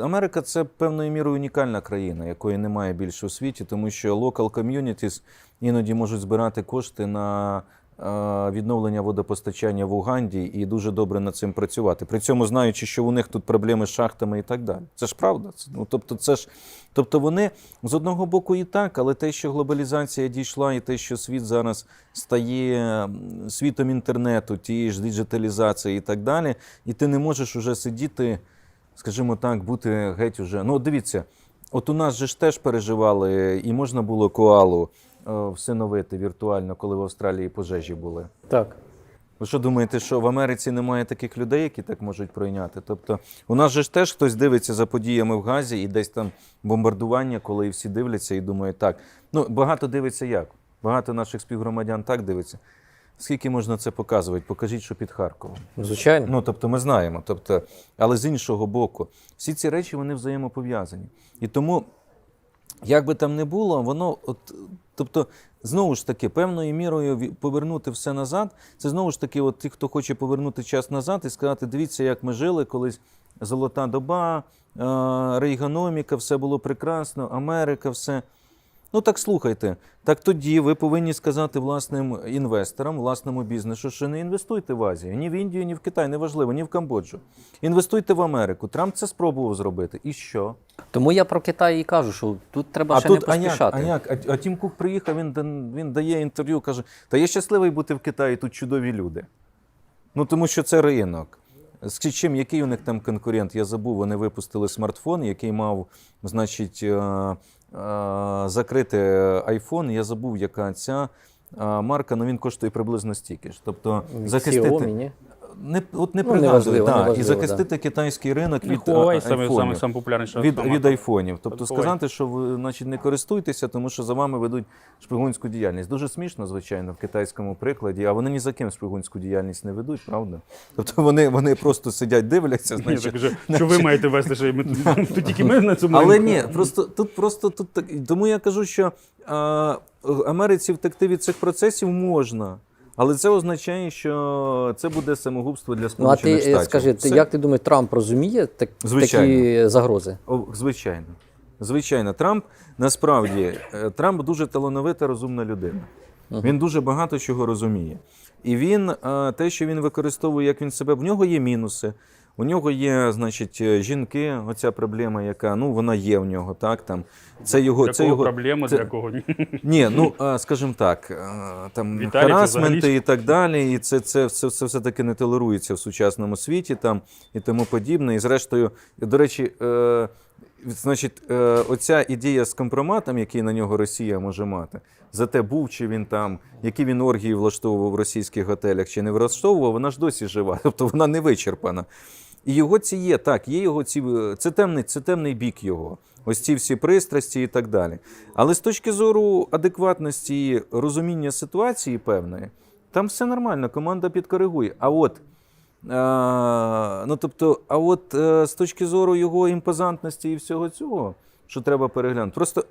Америка це певною мірою унікальна країна, якої немає більше у світі, тому що local communities іноді можуть збирати кошти на е, відновлення водопостачання в Уганді і дуже добре над цим працювати. При цьому знаючи, що у них тут проблеми з шахтами і так далі. Це ж правда. Ну, тобто, це ж, тобто вони з одного боку і так, але те, що глобалізація дійшла, і те, що світ зараз стає світом інтернету, тієї ж диджиталізації і так далі, і ти не можеш уже сидіти скажімо так, бути геть уже. Ну, дивіться, от у нас же ж теж переживали, і можна було коалу е, всиновити віртуально, коли в Австралії пожежі були. Так. Ви що думаєте, що в Америці немає таких людей, які так можуть пройняти? Тобто, у нас же ж теж хтось дивиться за подіями в Газі і десь там бомбардування, коли всі дивляться і думають, так. Ну, багато дивиться як? Багато наших співгромадян так дивиться. Скільки можна це показувати? Покажіть, що під Харковом. Звичайно. Ну, тобто, ми знаємо. Тобто, але з іншого боку, всі ці речі вони взаємопов'язані. І тому, як би там не було, воно, от, тобто, знову ж таки, певною мірою повернути все назад, це знову ж таки, от ті, хто хоче повернути час назад і сказати, дивіться, як ми жили колись. Золота доба, е, рейганоміка, все було прекрасно, Америка, все. Ну так слухайте. Так тоді ви повинні сказати власним інвесторам, власному бізнесу, що не інвестуйте в Азію, ні в Індію, ні в Китай, неважливо, ні в Камбоджу. Інвестуйте в Америку. Трамп це спробував зробити. І що? Тому я про Китай і кажу, що тут треба ще не а як? поспішати. А, як? А, а Тім Кук приїхав, він, він дає інтерв'ю, каже: Та я щасливий бути в Китаї, тут чудові люди. Ну тому що це ринок. З чим, який у них там конкурент? Я забув, вони випустили смартфон, який мав, значить, е, закрити айфон. Я забув, яка ця марка, але він коштує приблизно стільки ж. Тобто захистити. Xiaomi, ні? Не, от не Ну, пригадую, да, неважливо, і захистити китайський ринок від Huawei саме, саме, саме популярніша від, від айфонів. Тобто Huawei. сказати, що ви значить, не користуйтеся, тому що за вами ведуть шпигунську діяльність. Дуже смішно, звичайно, в китайському прикладі, а вони ні за ким шпигунську діяльність не ведуть, правда? Тобто вони, вони просто сидять, дивляться, Ні, так же, що ви маєте вести, що ми, тут тільки ми на цьому Але ні, просто тут просто тут так. Тому я кажу, що а, Америці втекти від цих процесів можна. Але це означає, що це буде самогубство для Ну а Сполучених ти Штатів. скажи, ти, Все. як ти думаєш, Трамп розуміє так, такі загрози? О, звичайно. Звичайно, Трамп насправді е, Трамп дуже талановита, розумна людина. Він дуже багато чого розуміє. І він е, те, що він використовує, як він себе, в нього є мінуси. У нього є, значить, е, жінки, оця проблема, яка ну вона є в нього, так там це його, Для це кого його проблема, це- для кого ні. ні, ну скажімо так, е, там Віталій, харасменти і так далі, і це, це, все, все, все таки не толерується в сучасному світі там і тому подібне. І зрештою, до речі, е, значить, е, оця ідея з компроматом, який на нього Росія може мати, за те, був чи він там, які він оргії влаштовував в російських готелях чи не влаштовував, вона ж досі жива, тобто вона не вичерпана. І його ці є, так, є його ці. Це темний, це темний бік його. Ось ці всі пристрасті і так далі. Але з точки зору адекватності і розуміння ситуації певної, там все нормально, команда підкоригує. А от, е, ну, тобто, а от е, з точки зору його імпозантності і всього цього, що треба переглянути. Просто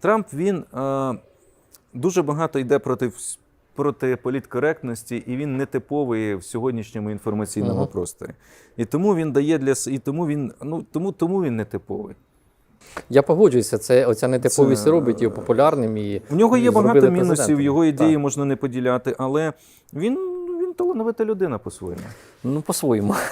Трамп він е, дуже багато йде проти, проти політкоректності, і він не типовий в сьогоднішньому інформаційному Мгм. просторі. І тому він дає для і тому він ну тому, тому він не типовий. Я погоджуюся, це оця нетиповість Це- робить його популярним і В нього є багато мінусів, президентом. його ідеї Так. можна не поділяти, але він талановита людина по-своєму. Ну, по-своєму.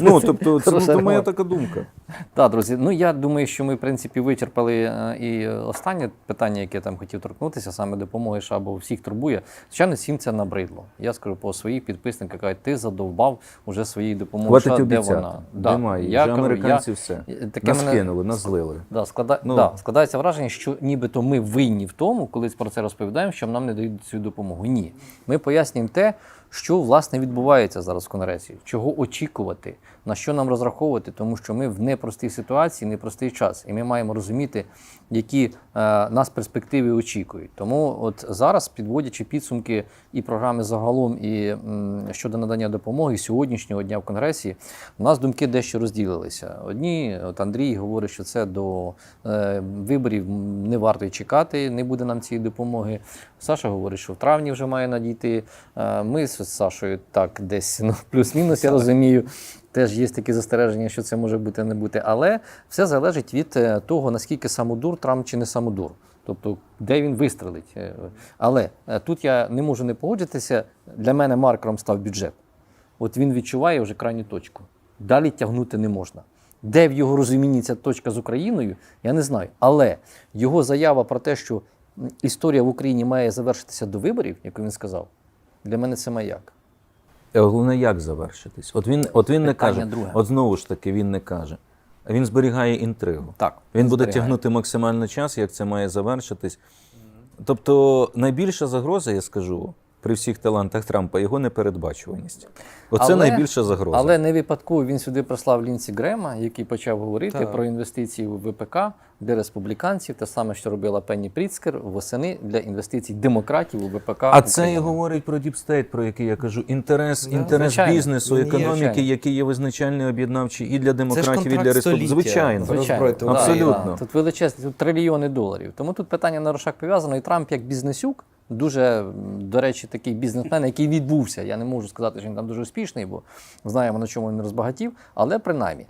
Ну тобто, це, ну, моя така думка. Так, друзі. Ну я думаю, що ми в принципі вичерпали е, і останнє питання, яке я там хотів торкнутися, саме допомоги Шабу всіх турбує. Звичайно, всім це набридло. Я скажу по своїх підписниках, кажуть, ти задовбав уже своєю допомогою. Хватить США, де вона? Да. Немає. Я Вже американці я- все. Таке Нас мене- кинули, нас злили. Да, склада... Ну. да, складається враження, що нібито ми винні в тому, коли про це розповідаємо, що нам не дають цю допомогу. Ні. Ми пояснюємо те, що власне відбувається зараз в Конгресі, чого очікувати, на що нам розраховувати, тому що ми в непростій ситуації, непростий час, і ми маємо розуміти, які е, нас перспективи очікують. Тому, от зараз, підводячи підсумки і програми загалом, і м, щодо надання допомоги сьогоднішнього дня в Конгресі, у нас думки дещо розділилися. Одні, от Андрій говорить, що це до е, виборів не варто чекати, не буде нам цієї допомоги. Саша говорить, що в травні вже має надійти. Е, ми з Сашою так, десь ну, плюс-мінус, я розумію. Теж є такі застереження, що це може бути не бути. Але все залежить від е, того, наскільки самодур Трамп чи не самодур. Тобто, де він вистрелить. Е, Але е, тут я не можу не погодитися. Для мене маркером став бюджет. От він відчуває вже крайню точку. Далі тягнути не можна. Де в його розумінні ця точка з Україною, я не знаю. Але його заява про те, що історія в Україні має завершитися до виборів, як він сказав, для мене це маяк. Е, Головне, як завершитись? От він, от він не каже, друге. от знову ж таки, він не каже. Він зберігає інтригу. Так, Він буде зберігає. тягнути максимально час, як це має завершитись. Тобто найбільша загроза, я скажу, при всіх талантах Трампа його непередбачуваність. Оце Але- найбільша загроза. Але не випадково він сюди прислав Лінсі Грема, який почав говорити про інвестиції в ВПК для республіканців, те саме, що робила Пенні Пріцкер восени для інвестицій демократів у ВПК. А це і говорить про діпстейт, про який я кажу. Інтерес, інтерес Звичайно. бізнесу, економіки, Звичайно. який є визначальний об'єднавчий і для демократів, і для республік. Звичайно. Звичайно, да, Абсолютно. да. Тут величезні тут трильйони доларів. Тому тут питання на Рошак пов'язано. І Трамп як бізнесюк, дуже, до речі, такий бізнесмен, який відбувся. Я не можу сказати, що він там дуже успішний, бо знаємо, на чому він розбагатів. Але принаймні,